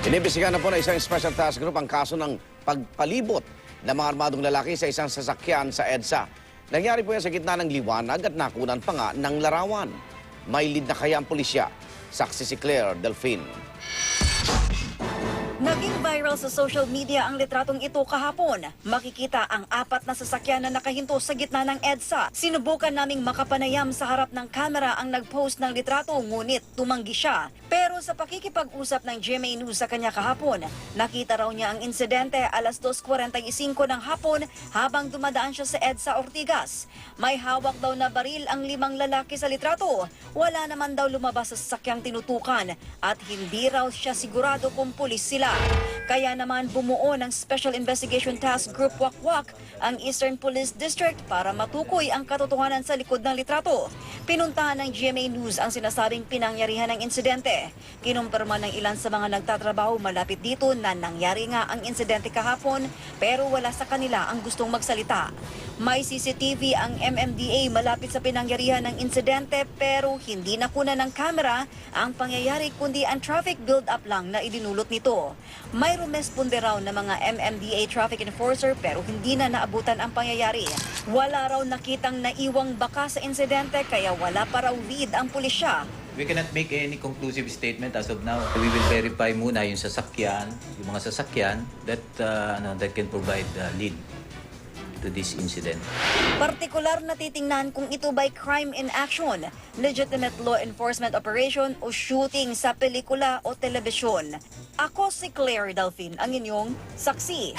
Inibisigan na po na isang special task group ang kaso ng pagpalibot ng mga armadong lalaki sa isang sasakyan sa EDSA. Nangyari po yan sa gitna ng liwanag at nakunan pa nga ng larawan. May lead na kaya ang pulisya. Saksi si Claire Delfin. Naging viral sa social media ang litratong ito kahapon. Makikita ang apat na sasakyan na nakahinto sa gitna ng EDSA. Sinubukan naming makapanayam sa harap ng kamera ang nag-post ng litrato ngunit tumanggi siya. Pero sa pakikipag-usap ng GMA News sa kanya kahapon, nakita raw niya ang insidente alas 2.45 ng hapon habang dumadaan siya sa EDSA Ortigas. May hawak daw na baril ang limang lalaki sa litrato. Wala naman daw lumabas sa sasakyang tinutukan at hindi raw siya sigurado kung pulis sila. Kaya naman bumuo ng Special Investigation Task Group Wakwak ang Eastern Police District para matukoy ang katotohanan sa likod ng litrato. Pinuntahan ng GMA News ang sinasabing pinangyarihan ng insidente. Kinumpirma ng ilan sa mga nagtatrabaho malapit dito na nangyari nga ang insidente kahapon pero wala sa kanila ang gustong magsalita. May CCTV ang MMDA malapit sa pinangyarihan ng insidente pero hindi nakuna ng kamera ang pangyayari kundi ang traffic build-up lang na idinulot nito. May rumesponde raw ng mga MMDA traffic enforcer pero hindi na naabutan ang pangyayari. Wala raw nakitang naiwang baka sa insidente kaya wala pa raw lead ang pulisya. We cannot make any conclusive statement as of now. We will verify muna yung sasakyan, yung mga sasakyan that uh, ano, that can provide uh, lead to this incident. Partikular na titingnan kung ito ba'y crime in action, legitimate law enforcement operation o shooting sa pelikula o telebisyon. Ako si Claire Delfin, ang inyong saksi.